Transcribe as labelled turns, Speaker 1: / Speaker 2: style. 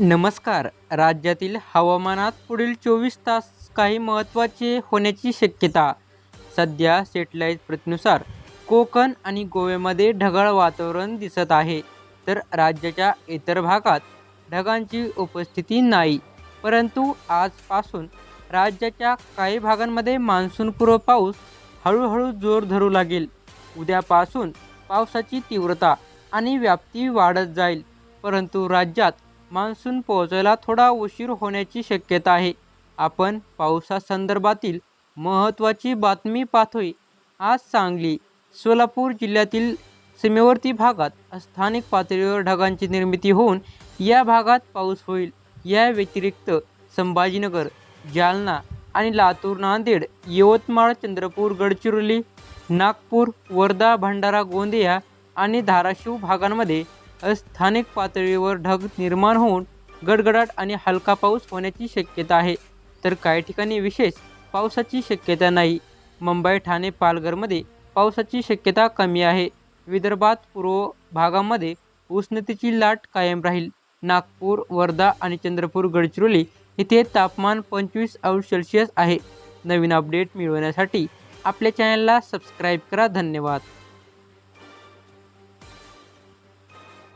Speaker 1: नमस्कार. राज्यातील हवामानात पुढील चोवीस तास काही महत्त्वाचे होण्याची शक्यता. सध्या सेटेलाईट प्रतीनुसार कोकण आणि गोव्यामध्ये ढगाळ वातावरण दिसत आहे. तर राज्याच्या इतर भागात ढगांची उपस्थिती नाही. परंतु आजपासून राज्याच्या काही भागांमध्ये मान्सूनपूर्व पाऊस हळूहळू जोर धरू लागेल. उद्यापासून पावसाची तीव्रता आणि व्याप्ती वाढत जाईल. परंतु राज्यात मान्सून पोहोचायला थोडा उशीर होण्याची शक्यता आहे. आपण पावसासंदर्भातील महत्त्वाची बातमी पाहतोय आज सांगली सोलापूर जिल्ह्यातील सीमेवर्ती भागात स्थानिक पातळीवर ढगांची निर्मिती होऊन या भागात पाऊस होईल. या व्यतिरिक्त संभाजीनगर जालना आणि लातूर नांदेड यवतमाळ चंद्रपूर गडचिरोली नागपूर वर्धा भंडारा गोंदिया आणि धाराशिव भागांमध्ये स्थानिक पातळीवर ढग निर्माण होऊन गडगडाट आणि हलका पाऊस होण्याची शक्यता आहे. तर काही ठिकाणी विशेष पावसाची शक्यता नाही. मुंबई ठाणे पालघरमध्ये पावसाची शक्यता कमी आहे. विदर्भात पूर्व भागामध्ये उष्णतेची लाट कायम राहील. नागपूर वर्धा आणि चंद्रपूर गडचिरोली इथे तापमान पंचवीस अंश सेल्सिअस आहे. नवीन अपडेट मिळवण्यासाठी आपल्या चॅनलला सबस्क्राईब करा. धन्यवाद.